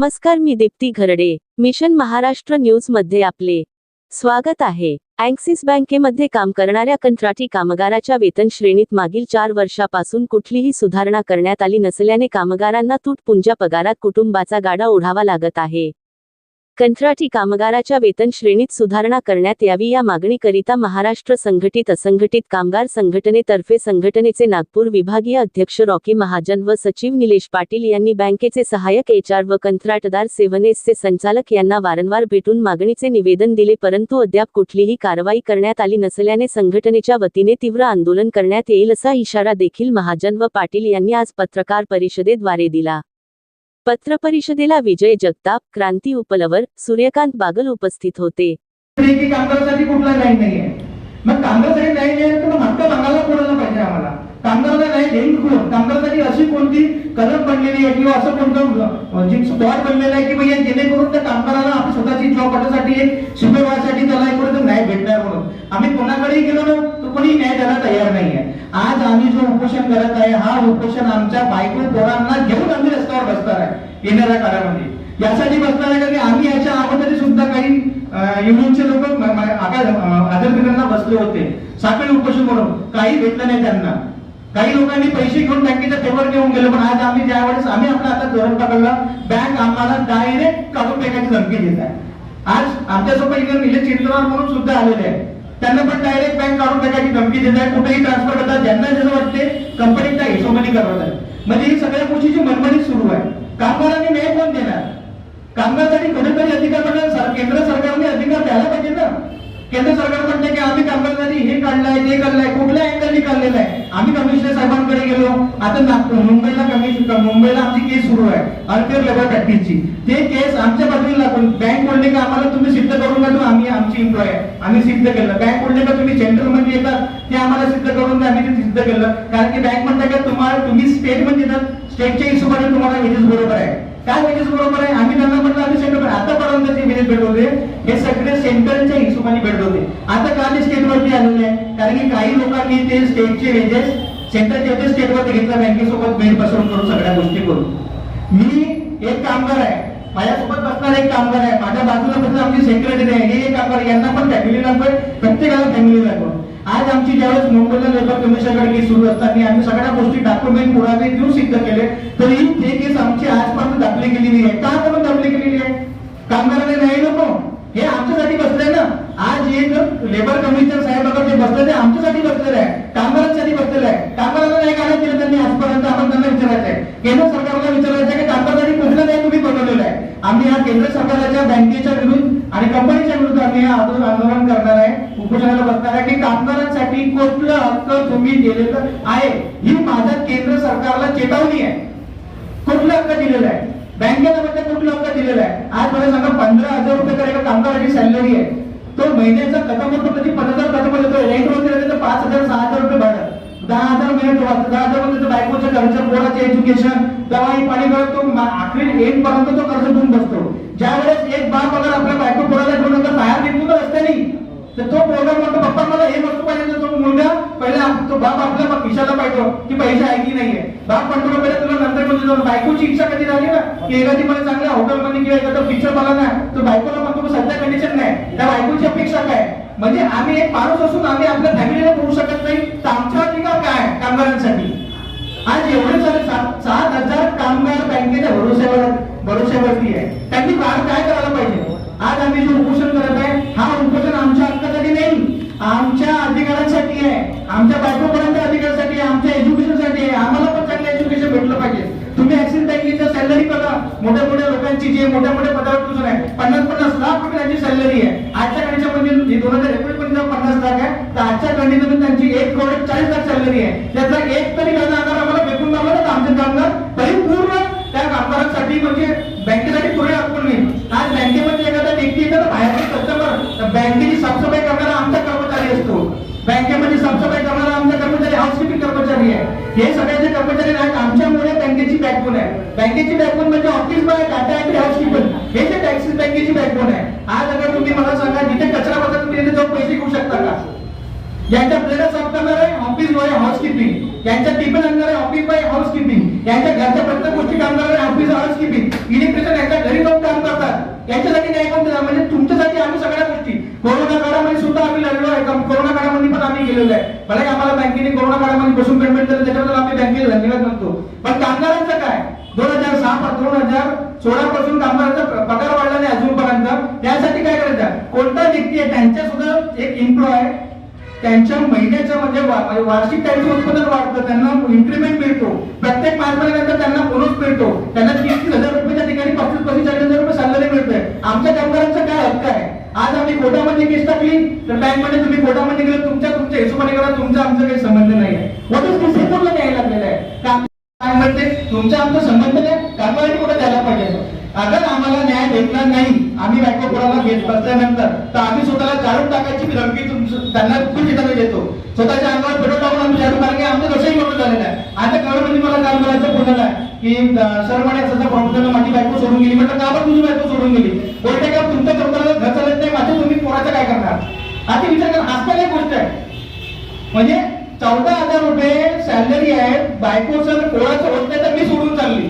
नमस्कार मी दीप्ती घरडे मिशन महाराष्ट्र न्यूजमध्ये आपले स्वागत आहे. अँक्सिस बँकेमध्ये काम करणाऱ्या कंत्राटी कामगाराच्या वेतन श्रेणीत मागील चार वर्षापासून कुठलीही सुधारणा करण्यात आली नसल्याने कामगारांना तुटपुंजा पगारात कुटुंबाचा गाडा ओढावा लागत आहे. कंत्राटी कामगाराच्या वेतन श्रेणीत सुधारणा करण्यात यावी या मागणीकरिता महाराष्ट्र संघटित असंघटित कामगार संघटनेतर्फे संघटनेचे नागपूर विभागीय अध्यक्ष रॉकी महाजन व सचिव निलेश पाटील यांनी बँकेचे सहाय्यक एचआर व कंत्राटदार सेव्हनेसचे संचालक यांना वारंवार भेटून मागणीचे निवेदन दिले परंतु अद्याप कुठलीही कारवाई करण्यात आली नसल्याने संघटनेच्या वतीने तीव्र आंदोलन करण्यात येईल असा इशारा देखील महाजन व पाटील यांनी आज पत्रकार परिषदेद्वारे दिला. पत्रपरिषदेला विजय जगताप क्रांती उपलवर सूर्यकांत बागल उपस्थित होते. कामगारांसाठी कुठला न्याय नाहीये. मग कामगारासाठी न्याय नाही तर मग हक्क मागायला कोणाला पाहिजे आम्हाला? कामगारांना न्याय देईल कोण? कामगारांसाठी अशी कोणती कलम बनलेली आहे किंवा असं कोणतं जे स्पॉट बनलेलं आहे की भैया जेणेकरून त्या कामगाराला आपली स्वतःची जॉब वाटण्यासाठी एक शुभेवासाठी त्याला एक न्याय भेटणार म्हणून. आम्ही कोणाकडेही गेलो ना तो कोणी न्याय द्यायला तयार नाही आहे आज आम्ही जो उपोषण करत आहे हा उपोषण आमच्या बायको पोरांना घेऊन आम्ही रस्त्यावर बसणार आहे येणाऱ्या काळामध्ये. यासाठी बसणार आहे कारण की आम्ही याच्या अगोदर सुद्धा काही युनियनचे लोक आदरपीठांना बसले होते. साखळी उपोषण म्हणून काही भेटलं नाही त्यांना. काही लोकांनी पैसे घेऊन बँकेचा पेपर घेऊन गेलो पण आज आम्ही ज्या वेळेस आम्ही आपला आता धोरण पकडलं बँक आम्हाला डायरेक्ट काढून फेकायची धमकी देत आहे. आज आमच्यासोबत इकडे निलेश चिंतवार म्हणून सुद्धा आलेले आहे त्यांना पण डायरेक्ट बँक काढून टाकायची धमकी देत आहे. कुठेही ट्रान्सफर करतात. ज्यांना जसं वाटते कंपनीच्या हिशोबाने करत आहे. म्हणजे ही सगळ्या गोष्टीची मनमानी सुरू आहे. कामगारांनी न्याय कोण देणार? कामगारासाठी कुठेतरी अधिकार केंद्र सरकारने अधिकार द्यायला पाहिजे ना. केंद्र सरकार म्हणते की आम्ही कामगारांसाठी हे काढलंय ते काढलंय कुठल्या अँगलनी काढलेलं आहे? आम्ही कमिशनर साहेबांकडे गेलो. आता नागपूर मुंबईला कमिशन मुंबईला आमची केस सुरू आहे. अनफेअर लेबर प्रॅक्टिसची ते केस आमच्या बाजूला लागून बँक बोलले का आम्हाला तुम्ही सिद्ध करून द्या आम्ही आमची एम्प्लॉय आहे. आम्ही सिद्ध केलं. बँक बोलले का तुम्ही सेंट्रलमध्ये येतात? ते आम्हाला सिद्ध करून द्या. आम्ही ते सिद्ध केलं. कारण की बँक म्हणते का तुम्हाला तुम्ही स्टेटमध्ये येतात. स्टेटच्या हिशोबाने तुम्हाला वेजेस बरोबर आहे. काय वेजेस बरोबर आहे? आम्ही त्यांना म्हटलं आम्ही आतापर्यंत जे वेजेस भेट होते हे सगळे सेंट्रलच्या हिशोबाने भेट होते. आता का ते स्टेटवरती आलेले आहे? कारण की काही लोकांनी ते स्टेटचे वेजेस सेंट्रलच्या होते स्टेट वरती बँकेसोबत बेड बसवून करून सगळ्या गोष्टी करून. मी एक कामगार आहे. माझ्यासोबत बसणारा एक कामगार आहे. माझ्या बाजूला बसला आमची सेक्रेटरी आहे. हे एक कामगार यांना पण फॅमिली नंबर प्रत्येकाला फॅमिली नंबर आज आमची ज्यावेळेस मुंबईला लेबर कमिशनकडे केस सुरू असताना आम्ही सगळ्या गोष्टी डॉक्युमेंट पुरावे देऊन सिद्ध केले. तरी ते केस आमची आजपर्यंत दाखली गेलेली आहे का पण दाखली गेलेली आहे कामगारांना नाही नको. हे आमच्यासाठी बसले ना. आज हे लेबर कमिशनर साहेब जे बसले ते आमच्यासाठी बसलेलं आहे. कामगारांसाठी बसलेलं आहे. कामगारांना नाही काय केलं त्यांनी? आजपर्यंत आपण त्यांना विचारायचं आहे. केंद्र सरकारला विचारायचं आहे की कामगारांसाठी कुठलं नाही तुम्ही बनवलेलं आहे? आम्ही हा केंद्र सरकारच्या बँकेच्या विरुद्ध आणि कंपनीच्या विरुद्ध आम्ही हे आंदोलन आंदोलन करणार आहे. उपोषणाला बसणार आहे की कामगारांसाठी कुठलं हक्क तुम्ही दिलेलं आहे? ही माझ्या केंद्र सरकारला चेतावणी आहे. कुठलं हक्क दिलेलं आहे? बँकेला म्हणजे कुठलं हक्क दिलेला आहे? आज मला सांगा पंधरा हजार रुपये तर एका कामगाराची सॅलरी आहे. तो महिन्याचा खतम होतो कधी? हजार कथम येतो रेंट वगैरे तर पाच हजार सहा हजार रुपये भाडं दहा हजार महिन्यात वाचतो. दहा हजारमध्ये बायकोचं खर्च पोराचे एज्युकेशन दवाई पाणी करत तो आखरी एंड पर्यंत तो कर्ज घेऊन बसतो. ज्या वेळेस एक बाप अगर आपल्या बायको पोराला घेऊन नंतर बाहेर निघून ना रस्त्याने तर तो पोरगा म्हणतो पप्पा मला हे वस्तू पाहिजे तो मुलगा पहिला तो बाप आपल्या खिशाला की पैसे आहे की नाहीये? बाप म्हणतो पहिले तुला नंतर म्हणजे जाऊन बायकोची इच्छा कधी झाली ना? की एखादी मला चांगल्या हॉटेलमध्ये किंवा एखादा पिक्चर मला ना तर बायकोला म्हणतो सध्या कंडिशन नाही त्या बायकोची अपेक्षा काय? म्हणजे आम्ही एक माणूस असून आम्ही आपल्या फॅमिलीला करू शकत नाही. तर आमच्या अधिकार काय कामगारांसाठी? आज एवढे सारे सात सात हजार कामगार बँकेच्या भरोश्यावर भरोश्यावरती आहे. त्यांनी काय करायला पाहिजे? आज आम्ही जे उपोषण करत आहे हा उपोषण आमच्या हक्कासाठी नाही आमच्या अधिकारांसाठी आहे आमच्या बायकोपर्यंत अधिकारासाठी आहे आमच्या एज्युकेशनसाठी आहे आम्हाला पण चांगलं एज्युकेशन भेटलं पाहिजे तुम्ही ऍक्सिस बँकेच्या सॅलरी बघा मोठ्या मोठ्या लोकांची जे मोठ्या मोठ्या पदावर पोहोचून आहे. पन्नास पन्नास लाख रुपये त्यांची सॅलरी आहे. आजच्या कंडिशन दोन हजार एकोणीस पर्यंत पन्नास लाख आहे. तर आजच्या कंडिशन त्यांची एक करोड चाळीस लाख सॅलरी आहे. त्याचा एक तरी कर्ज आकार आम्हाला भेटून लागला तर आमचे कामगार परिपूर्ण त्या कामगारांसाठी म्हणजे बँकेसाठी पुढे आपण नाही आज बँकेमध्ये एखादा व्यक्ती येतो ना बाहेरचे कस्टमर बँकेची साफसफाई करणारा आमचा कर्मचारी असतो. बँकेमध्ये साफसफाई करणारा हे सगळे जे कर्मचारी आहेत. आमच्यामुळे बँकेची बॅकबोन आहे. बँकेची बॅकबोन म्हणजे office boy data house keeper हे जे टॅक्सीस बँकेची बॅकबोन आहे. आज अगर तुम्ही मला सांगा जिथे कचरा बघा तुम्ही तिथे जाऊन पैसे घेऊ शकता का? यांच्या प्लेटा साफ करणार आहे ऑफिस हॉउस किपिंग यांच्या टिफिन आणणार आहे ऑफिस हाउस किपिंग यांच्या घरच्या प्रत्येक गोष्टी काम करणार आहे ऑफिस हाऊसकीपिंग इलेक्ट्रिशियन यांच्या घरी जाऊन काम करतात. यांच्यासाठी नाही कोण देणार? म्हणजे तुमच्यासाठी आम्ही सगळ्या गोष्टी. कोरोना सुद्धा आम्ही लढलो आहे. कोरोना काळामध्ये पण आम्ही गेलेलो आहे. भले आम्हाला बँकेने कोरोना काळामध्ये बसून पेमेंट केलं त्याच्याबद्दल आम्ही बँकेला धन्यवाद म्हणतो. पण कामगारांचं काय? दोन हजार सहा दोन हजार सोळा पासून कामगारांचा पगार वाढला नाही अजूनपर्यंत. त्यासाठी काय करायचं? कोणता व्यक्ती आहे? त्यांच्या सुद्धा एक एम्प्लॉय त्यांच्या महिन्याच्या म्हणजे, म्हणजे वार्षिक त्यांचं उत्पादन वाढतं. त्यांना इन्क्रीमेंट मिळतो. प्रत्येक पाच महिन्यानंतर त्यांना बोनस मिळतो. त्यांना तीस तीस हजार रुपयाच्या ठिकाणी पस्तीस पस्तीस चाळीस हजार रुपये सॅलरी मिळतोय. आमच्या कामगारांचा काय हक्क आहे? आज आम्ही कोर्टामध्ये केस टाकली तर बँकमध्ये तुम्ही कोर्टामध्ये गेलं तुमच्या तुमच्या हिशोबाने करा तुमचा आमचा काही संबंध नाही आहे. वॉट इज द्यायला लागलेलं आहे? काय म्हणते? तुमचा आमचा संबंध नाही कारवाई कुठे द्यायला पाहिजे? अगर आम्हाला न्याय भेटणार नाही आम्ही बँक कोणाला घेत बसल्यानंतर तर आम्ही स्वतःला जाळून टाकायची धमकी तुमचं- त्यांना खूप ठिकाणी देतो. स्वतःच्या अंगावर पेट्रोल टाकून आम्ही जाळून कारण आमचं कसंही करून झालेलं आहे. आता गव्हर्नमेंट म्हणजे मला काम करायचं फोन आहे? की सर म्हणे असं प्रॉब्लेम माझी बायको सोडून गेली. म्हटलं का बरं तुझी बायको सोडून गेली? बोलते का तुमच्या करताना घर चालत नाही माझे तुम्ही पोराचं काय करणार? आता विचार करा हास्याची गोष्ट आहे. म्हणजे चौदा हजार रुपये सॅलरी आहे बायकोचं पोराचं होत नाही तर मी सोडून चालली.